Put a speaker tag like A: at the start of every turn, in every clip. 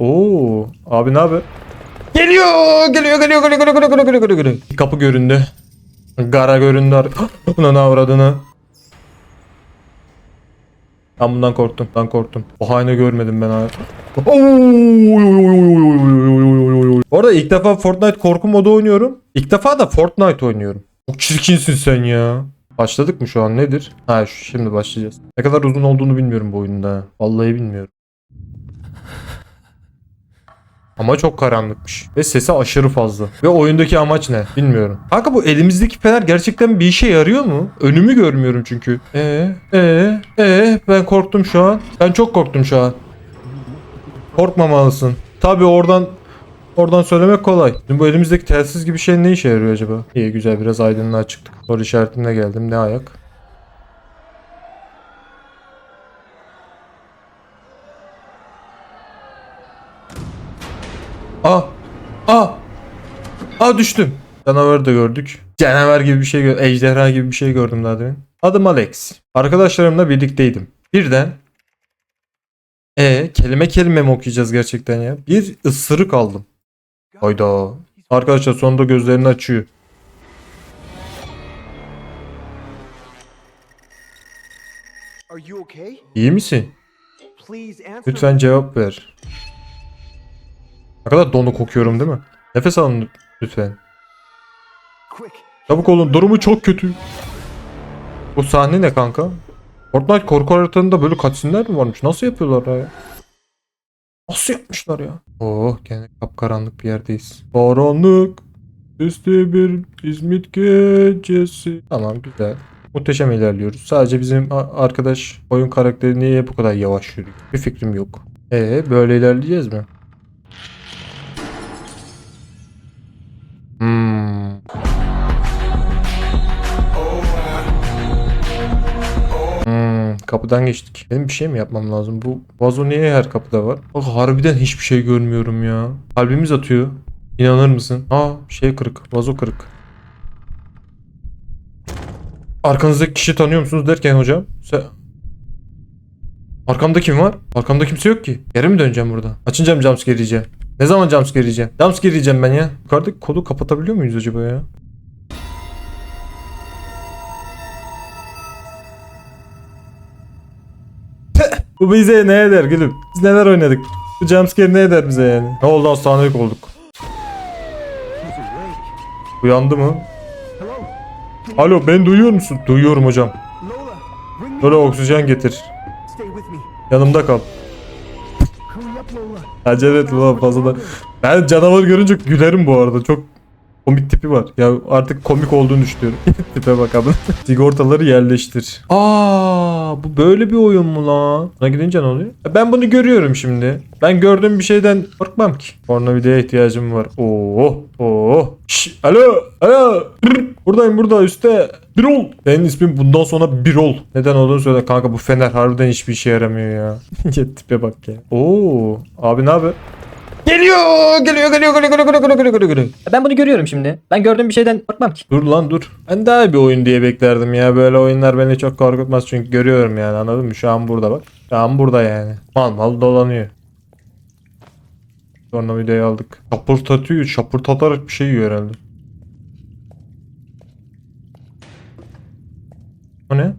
A: Oo, abi ne haber? Geliyor, geliyor, geliyor, geliyor, geliyor, geliyor, geliyor, geliyor, geliyor. Kapı göründü. Gara göründü. Buna ne avradını? Ben bundan korktum, ben korktum. O haini görmedim ben abi. Bu arada ilk defa Fortnite korku modu oynuyorum. İlk defa da Fortnite oynuyorum. Çok çirkinsin sen ya. Başladık mı şu an nedir? Ha şimdi başlayacağız. Ne kadar uzun olduğunu bilmiyorum bu oyunda. Vallahi bilmiyorum. Ama çok karanlıkmış. Ve sesi aşırı fazla. Ve oyundaki amaç ne? Bilmiyorum. Kanka bu elimizdeki fener gerçekten bir işe yarıyor mu? Önümü görmüyorum çünkü. Ee, ee, ee, ben korktum şu an. Ben çok korktum şu an. Korkmamalısın. Tabi oradan oradan söylemek kolay. Şimdi bu elimizdeki telsiz gibi şey ne işe yarıyor acaba? İyi güzel biraz aydınlığa çıktık. Soru işaretine geldim. Ne ayak? Aa! Aa! Aa düştüm. Canavarı da gördük. Canavar gibi bir şey gör ejderha gibi bir şey gördüm daha demin. Adım Alex. Arkadaşlarımla birlikteydim. Birden e kelime kelime mi okuyacağız gerçekten ya? Bir ısırık aldım. Hayda. Arkadaşlar sonunda gözlerini açıyor. İyi misin? Lütfen cevap ver. Ne kadar donuk kokuyorum değil mi? Nefes alın lütfen. Çabuk olun durumu çok kötü. Bu sahne ne kanka? Fortnite korku haritasında böyle cutscene'ler mi varmış? Nasıl yapıyorlar ya? Nasıl yapmışlar ya? Oh gene kapkaranlık bir yerdeyiz. Karanlık. Üstü bir İzmit gecesi. Tamam güzel. Muhteşem ilerliyoruz. Sadece bizim arkadaş oyun karakteri niye bu kadar yavaş yürüyor? Bir fikrim yok. Ee böyle ilerleyeceğiz mi? Hmm. Hmm, kapıdan geçtik. Benim bir şey mi yapmam lazım? Bu vazo niye her kapıda var? Bak harbiden hiçbir şey görmüyorum ya. Kalbimiz atıyor. İnanır mısın? Aa şey kırık. Vazo kırık. Arkanızdaki kişi tanıyor musunuz derken hocam? Sen... Arkamda kim var? Arkamda kimse yok ki. Geri mi döneceğim burada? Açınca mı jumpscare yiyeceğim? Ne zaman jumpscare yiyeceğim? Jumpscare yiyeceğim ben ya. Yukarıdaki kodu kapatabiliyor muyuz acaba ya? Bu bize ne eder gülüm? Biz neler oynadık? Bu jumpscare ne eder bize yani? Ne oldu hastanelik olduk. Uyandı mı? Alo ben duyuyor musun? Duyuyorum hocam.
B: Lola,
A: oksijen getir. Yanımda kal. Acele et ulan fazla da. Ben canavar görünce gülerim bu arada. Çok komik tipi var. Ya artık komik olduğunu düşünüyorum. Tipe bak abi. Sigortaları yerleştir. Aa, bu böyle bir oyun mu lan? Buna gidince ne oluyor? E, Ben bunu görüyorum şimdi. Ben gördüğüm bir şeyden korkmam ki. Pornavideye ihtiyacım var. Oo, oo. Şş, alo, alo. Buradayım burada üstte. Birol. Senin ismin bundan sonra Birol. Neden olduğunu söyle. Kanka bu fener harbiden hiçbir işe yaramıyor ya. Ya Tipe bak ya. Oo, abi ne haber? Geliyor, geliyor, geliyor, geliyor, geliyor, geliyor, geliyor, geliyor, geliyor.
C: Ben bunu görüyorum şimdi. Ben gördüğüm bir şeyden korkmam ki.
A: Dur lan dur. Ben daha iyi bir oyun diye beklerdim ya. Böyle oyunlar beni çok korkutmaz çünkü görüyorum yani anladın mı? Şu an burada bak. Şu an burada yani. Mal mal dolanıyor. Sonra videoyu aldık. Şapırtatıyor. Şapırtatarak bir şey yiyor herhalde. O ne?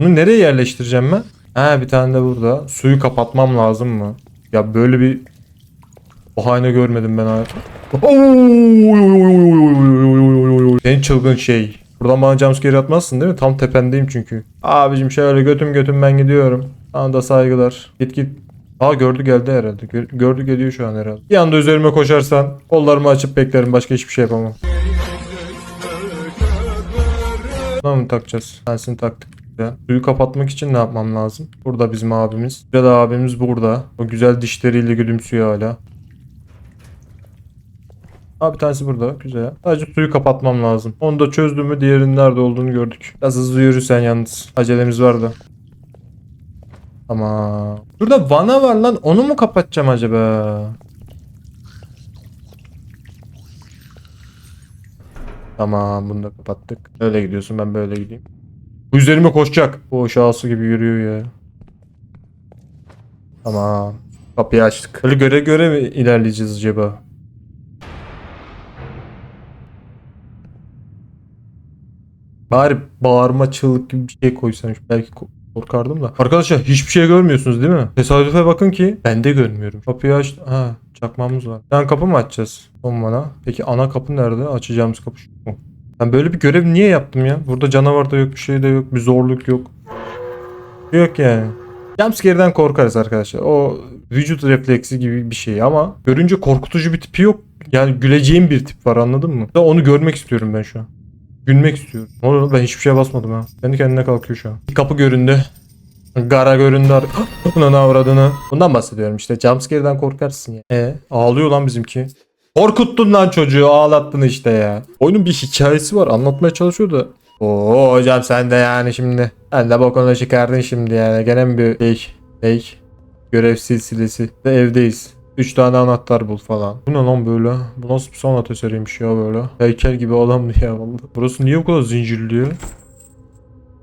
A: Bunu nereye yerleştireceğim ben? Ha bir tane de burada. Suyu kapatmam lazım mı? Ya böyle bir bahane görmedim ben hayatım. En çılgın şey. Buradan bana jumpscare atmazsın değil mi? Tam tependeyim çünkü. Abicim şöyle götüm götüm ben gidiyorum. Sana da saygılar. Git git. Aa gördü geldi herhalde. Gör- gördü geliyor şu an herhalde. Bir anda üzerime koşarsan kollarımı açıp beklerim. Başka hiçbir şey yapamam. Buna mı takacağız? Sensini taktık. Güzel. Suyu kapatmak için ne yapmam lazım? Burada bizim abimiz. De abimiz burada. O güzel dişleriyle gülümsüyor hala. Abi bir tanesi burada. Güzel. Sadece suyu kapatmam lazım. Onu da çözdüm mü diğerinin nerede olduğunu gördük. Biraz hızlı yürürsen yalnız. Acelemiz var da. Tamam. Burada vana var lan. Onu mu kapatacağım acaba? Tamam bunu da kapattık. Öyle gidiyorsun ben böyle gideyim. Bu üzerime koşacak. O şahsı gibi yürüyor ya. Tamam. Kapıyı açtık. Böyle göre göre mi ilerleyeceğiz acaba? Bari bağırma çığlık gibi bir şey koysan belki ko- korkardım da. Arkadaşlar hiçbir şey görmüyorsunuz değil mi? Tesadüfe bakın ki ben de görmüyorum. Kapıyı aç. Ha çakmamız var. Yani kapı mı açacağız? Son bana. Peki ana kapı nerede? Açacağımız kapı şu mu? Ben böyle bir görev niye yaptım ya? Burada canavar da yok, bir şey de yok, bir zorluk yok. Yok yani. Jumpscare'den korkarız arkadaşlar. O vücut refleksi gibi bir şey ama görünce korkutucu bir tipi yok. Yani güleceğim bir tip var anladın mı? Da onu görmek istiyorum ben şu an. Gülmek istiyorum. Ne oluyor ben hiçbir şeye basmadım ha. Kendi kendine kalkıyor şu an. Bir kapı göründü. Gara göründü. ar- Buna ne avradını. Bundan bahsediyorum işte. Jumpscare'den korkarsın ya. E ağlıyor lan bizimki. Korkuttun lan çocuğu ağlattın işte ya. Oyunun bir hikayesi var anlatmaya çalışıyor da. Oo hocam sen de yani şimdi. Sen de bokunu çıkardın şimdi yani. Gene mi bir şey, şey görev silsilesi. Ve evdeyiz. 3 tane anahtar bul falan. Bu ne lan böyle? Bu nasıl bir sanat eseriymiş ya böyle? Heykel gibi adamdı ya vallahi. Burası niye bu kadar zincirliyor?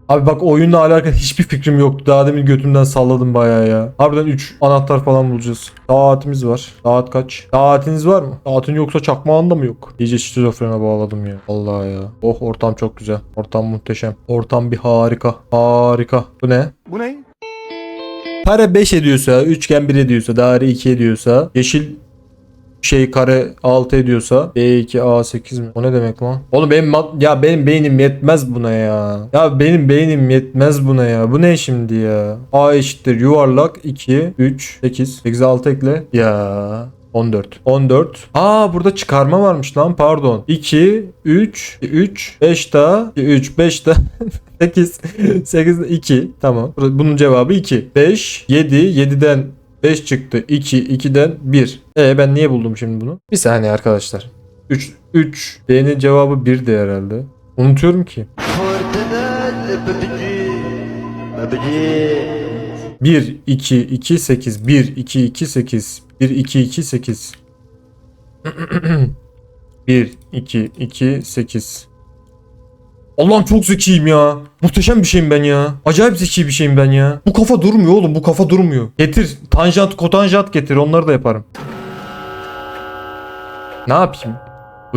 A: Abi bak oyunla alakalı hiçbir fikrim yoktu. Daha demin götümden salladım bayağı ya. Harbiden 3 anahtar falan bulacağız. Saatimiz var. Saat kaç? Saatiniz var mı? Saatin yoksa çakmağın da mı yok? İyice şizofrene bağladım ya. Allah ya. Oh ortam çok güzel. Ortam muhteşem. Ortam bir harika. Harika. Bu ne?
B: Bu ne?
A: Kare 5 ediyorsa, üçgen 1 ediyorsa, daire 2 ediyorsa, yeşil şey kare 6 ediyorsa B2 A8 mi? O ne demek lan? Oğlum benim ya benim beynim yetmez buna ya. Ya benim beynim yetmez buna ya. Bu ne şimdi ya? A eşittir yuvarlak 2 3 8 8 6 ekle. Ya 14. 14. Aa burada çıkarma varmış lan pardon. 2 3 3 5 daha 3 5 daha 8 8 2 tamam. Bunun cevabı 2. 5 7 7'den 5 çıktı. 2 2'den 1. E ben niye buldum şimdi bunu? Bir saniye arkadaşlar. 3 3 D'nin cevabı 1'di herhalde. Unutuyorum ki. 1 2 2 8 1 2 2 8 1 2 2 8 1 2 2 8 Allah'ım çok zekiyim ya. Muhteşem bir şeyim ben ya. Acayip zeki bir şeyim ben ya. Bu kafa durmuyor oğlum bu kafa durmuyor. Getir tanjant kotanjant getir onları da yaparım. Ne yapayım?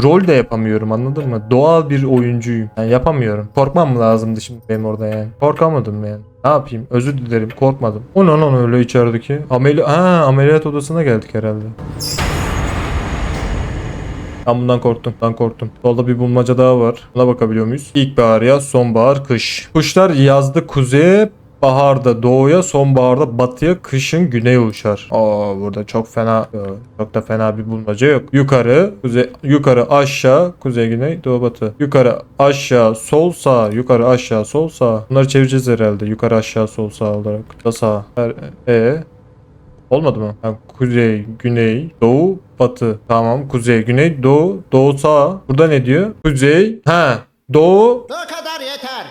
A: Rol de yapamıyorum anladın mı? Doğal bir oyuncuyum. Yani yapamıyorum. Korkmam mı lazımdı şimdi benim orada yani? Korkamadım yani. Ne yapayım? Özür dilerim. Korkmadım. O ne lan öyle içerideki? Ameli ha, ameliyat odasına geldik herhalde. Ben bundan korktum. Ben korktum. Solda bir bulmaca daha var. Buna bakabiliyor muyuz? İlkbahar, yaz, sonbahar, kış. Kuşlar yazda kuzeye, baharda doğuya, sonbaharda batıya, kışın güneye uçar. Aa burada çok fena, çok da fena bir bulmaca yok. Yukarı, kuzey, yukarı, aşağı, kuzey, güney, doğu, batı. Yukarı, aşağı, sol, sağ. Yukarı, aşağı, sol, sağ. Bunları çevireceğiz herhalde. Yukarı, aşağı, sol, sağ olarak. Da sağ. E Olmadı mı? Ha, kuzey, güney, doğu, batı. Tamam. Kuzey, güney, doğu, doğu sağ. Burada ne diyor? Kuzey, ha, doğu,
D: Bu kadar yeter.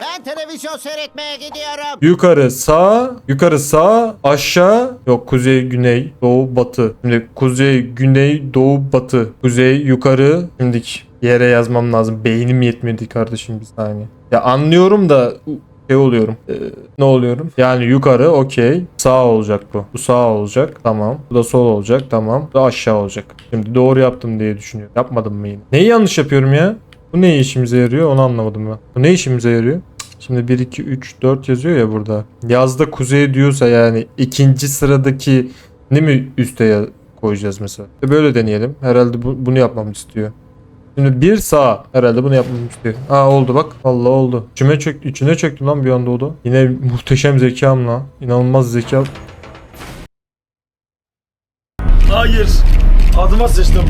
D: Ben televizyon seyretmeye gidiyorum.
A: yukarı sağ, yukarı sağ, aşağı. Yok kuzey, güney, doğu, batı. Şimdi kuzey, güney, doğu, batı. Kuzey, yukarı. Şimdilik yere yazmam lazım. Beynim yetmedi kardeşim bir saniye. Ya anlıyorum da şey oluyorum. Ee, ne oluyorum? Yani yukarı okey. Sağ olacak bu. Bu sağ olacak. Tamam. Bu da sol olacak. Tamam. Bu da aşağı olacak. Şimdi doğru yaptım diye düşünüyorum. Yapmadım mı yine? Neyi yanlış yapıyorum ya? Bu ne işimize yarıyor onu anlamadım ben. Bu ne işimize yarıyor? Şimdi 1, 2, 3, 4 yazıyor ya burada. Yazda kuzey diyorsa yani ikinci sıradaki ne mi üste ya- koyacağız mesela? Böyle deneyelim. Herhalde bu- bunu yapmamı istiyor. Şimdi bir sağ. Herhalde bunu yapmamı istiyor. Aa oldu bak. Allah oldu. İçime çök, içine çöktü lan bir anda o da. Yine muhteşem zekam lan. İnanılmaz zeka.
E: Hayır. Adıma sıçtım.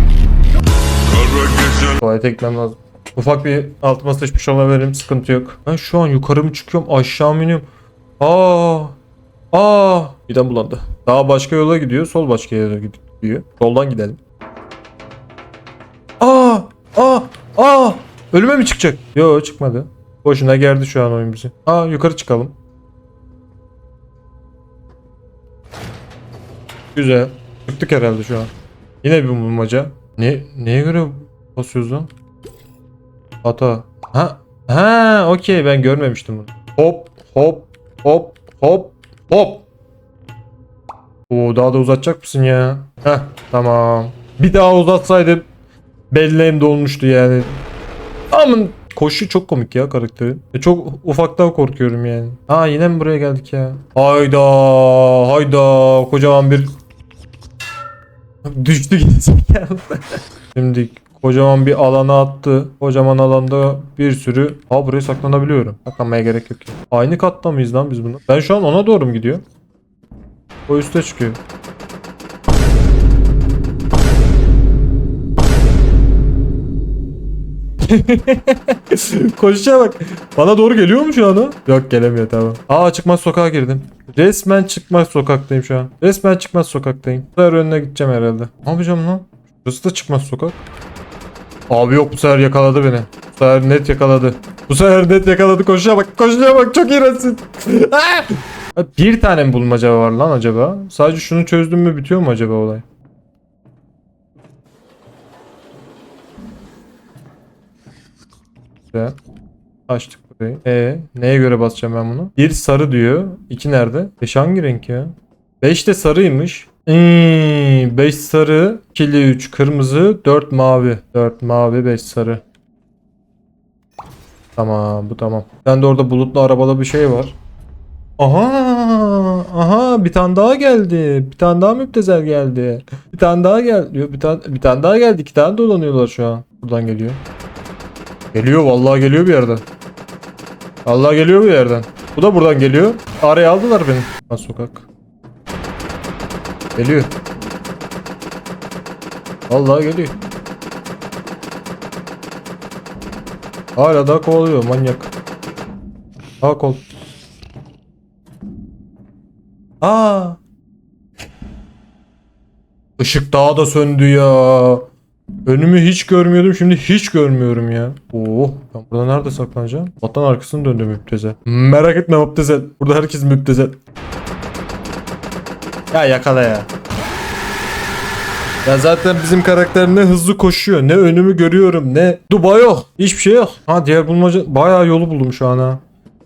A: Tuvalete gitmem lazım. Ufak bir altıma sıçmış olabilirim. Sıkıntı yok. Ben şu an yukarı mı çıkıyorum aşağı mı iniyorum? Aa. Aa. Midem bulandı. Daha başka yola gidiyor. Sol başka yola gidiyor. Soldan gidelim. Aa. Aa. Aa. Ölüme mi çıkacak? Yo çıkmadı. Boşuna gerdi şu an oyun bizi. Aa yukarı çıkalım. Güzel. Çıktık herhalde şu an. Yine bir bulmaca. Ne neye göre basıyoruz lan? Hata. Ha. Ha, okey ben görmemiştim bunu. Hop hop hop hop hop. Oo daha da uzatacak mısın ya? Heh tamam. Bir daha uzatsaydı belleğim dolmuştu yani. Amın koşu çok komik ya karakterin. E, çok ufaktan korkuyorum yani. Aa yine mi buraya geldik ya? Hayda hayda kocaman bir düştü gerizekalı. Şimdi kocaman bir alana attı. Kocaman alanda bir sürü... Aa buraya saklanabiliyorum. Saklanmaya gerek yok. ya. Aynı katta mıyız lan biz bunu? Ben şu an ona doğru mu gidiyorum? O üste çıkıyor. Koşuşa bak. Bana doğru geliyor mu şu an o? Yok gelemiyor tamam. Aa çıkmaz sokağa girdim. Resmen çıkmaz sokaktayım şu an. Resmen çıkmaz sokaktayım. Bu sefer önüne gideceğim herhalde. Ne yapacağım lan? Burası da çıkmaz sokak. Abi yok bu sefer yakaladı beni. Bu sefer net yakaladı. Bu sefer net yakaladı. Koşuya bak. Koşuya bak. Çok iğrençsin. Bir tane mi bulmaca var lan acaba? Sadece şunu çözdüm mü bitiyor mu acaba olay? Güzel. Açtık burayı. E neye göre basacağım ben bunu? Bir sarı diyor. İki nerede? Beş hangi renk ya? Beş de sarıymış. 5 sarı, 2 3 kırmızı, 4 mavi. 4 mavi, 5 sarı. Tamam bu tamam. Ben de orada bulutlu arabalı bir şey var. Aha! Aha bir tane daha geldi. Bir tane daha müptezel geldi. Bir tane daha geldi. Bir tane bir tane daha geldi. İki tane dolanıyorlar şu an. Buradan geliyor. Geliyor vallahi geliyor bir yerden. Vallahi geliyor bir yerden. Bu da buradan geliyor. Araya aldılar beni. Ha sokak. Geliyor. Vallahi geliyor. Hala daha kovalıyor manyak. Daha kol. Aa. Işık daha da söndü ya. Önümü hiç görmüyordum şimdi hiç görmüyorum ya. Oo, ben burada nerede saklanacağım? Vatan arkasını döndü müptezel. Merak etme müptezel. Burada herkes müptezel. Ya yakala ya. Ya zaten bizim karakter ne hızlı koşuyor ne önümü görüyorum ne duba yok. Hiçbir şey yok. Ha diğer bulmaca bayağı yolu buldum şu an ha.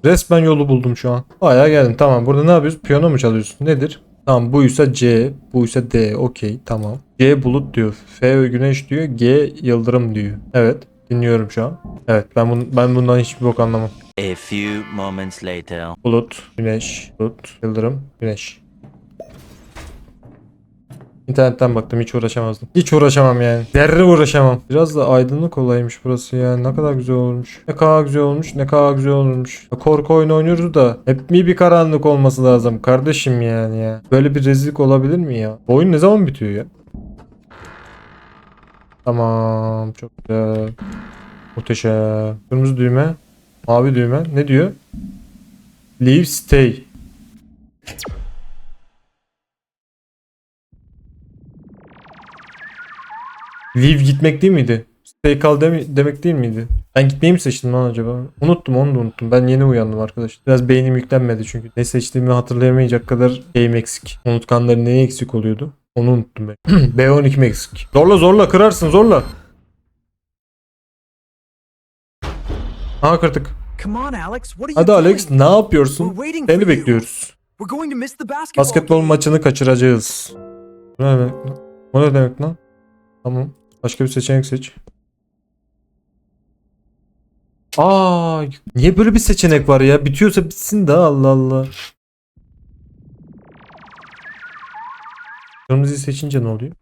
A: Resmen yolu buldum şu an. Bayağı geldim tamam burada ne yapıyoruz? Piyano mu çalıyorsun? Nedir? Tamam buysa C, buysa D. Okey tamam. C bulut diyor. F güneş diyor. G yıldırım diyor. Evet dinliyorum şu an. Evet ben, bun ben bundan hiçbir bok anlamam.
F: A few moments later.
A: Bulut, güneş, bulut, yıldırım, güneş. İnternetten baktım hiç uğraşamazdım. Hiç uğraşamam yani. Derre uğraşamam. Biraz da aydınlık olaymış burası ya. Ne kadar güzel olmuş. Ne kadar güzel olmuş. Ne kadar güzel olmuş. Korku oyunu oynuyoruz da hep mi bir karanlık olması lazım kardeşim yani ya. Böyle bir rezillik olabilir mi ya? Bu oyun ne zaman bitiyor ya? Tamam. Çok güzel. Muhteşem. Kırmızı düğme. Mavi düğme. Ne diyor? Leave stay. Leave gitmek değil miydi? Stay kal demi- demek değil miydi? Ben gitmeyi mi seçtim lan acaba? Unuttum onu da unuttum. Ben yeni uyandım arkadaş. Biraz beynim yüklenmedi çünkü. Ne seçtiğimi hatırlayamayacak kadar şeyim eksik. Unutkanların neyi eksik oluyordu? Onu unuttum ben. B12 mi eksik? Zorla zorla kırarsın zorla. Aha kırdık. Hadi? Alex ne yapıyorsun? Seni bekliyoruz. Basketbol maçını kaçıracağız. Bu ne demek lan? Bu ne demek lan? Tamam. Başka bir seçenek seç. Aa, niye böyle bir seçenek var ya? Bitiyorsa bitsin de Allah Allah. Kırmızıyı seçince ne oluyor?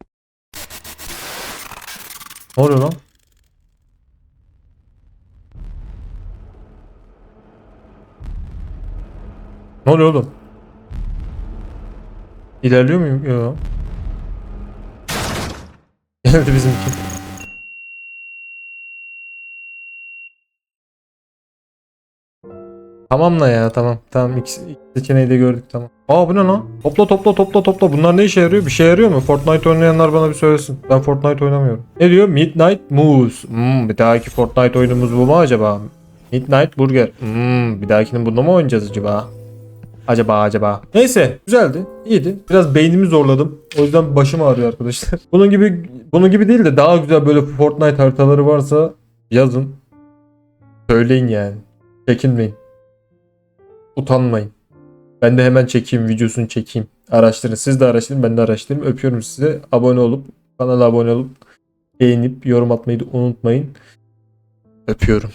A: Ne oluyor lan? Ne oluyor oğlum? İlerliyor muyum? Yok. Geldi bizimki. Tamamla ya tamam. Tamam iki, iki seçeneği de gördük tamam. Aa bu ne lan? Topla topla topla topla. Bunlar ne işe yarıyor? Bir şey yarıyor mu? Fortnite oynayanlar bana bir söylesin. Ben Fortnite oynamıyorum. Ne diyor? Midnight Moose. Hmm, bir dahaki Fortnite oyunumuz bu mu acaba? Midnight Burger. Hmm, bir dahakini bunda mı oynayacağız acaba? Acaba acaba. Neyse güzeldi. iyiydi. Biraz beynimi zorladım. O yüzden başım ağrıyor arkadaşlar. Bunun gibi bunun gibi değil de daha güzel böyle Fortnite haritaları varsa yazın. Söyleyin yani. Çekinmeyin. Utanmayın. Ben de hemen çekeyim videosunu çekeyim. Araştırın. Siz de araştırın. Ben de araştırayım. Öpüyorum sizi. Abone olup kanala abone olup beğenip yorum atmayı da unutmayın. Öpüyorum.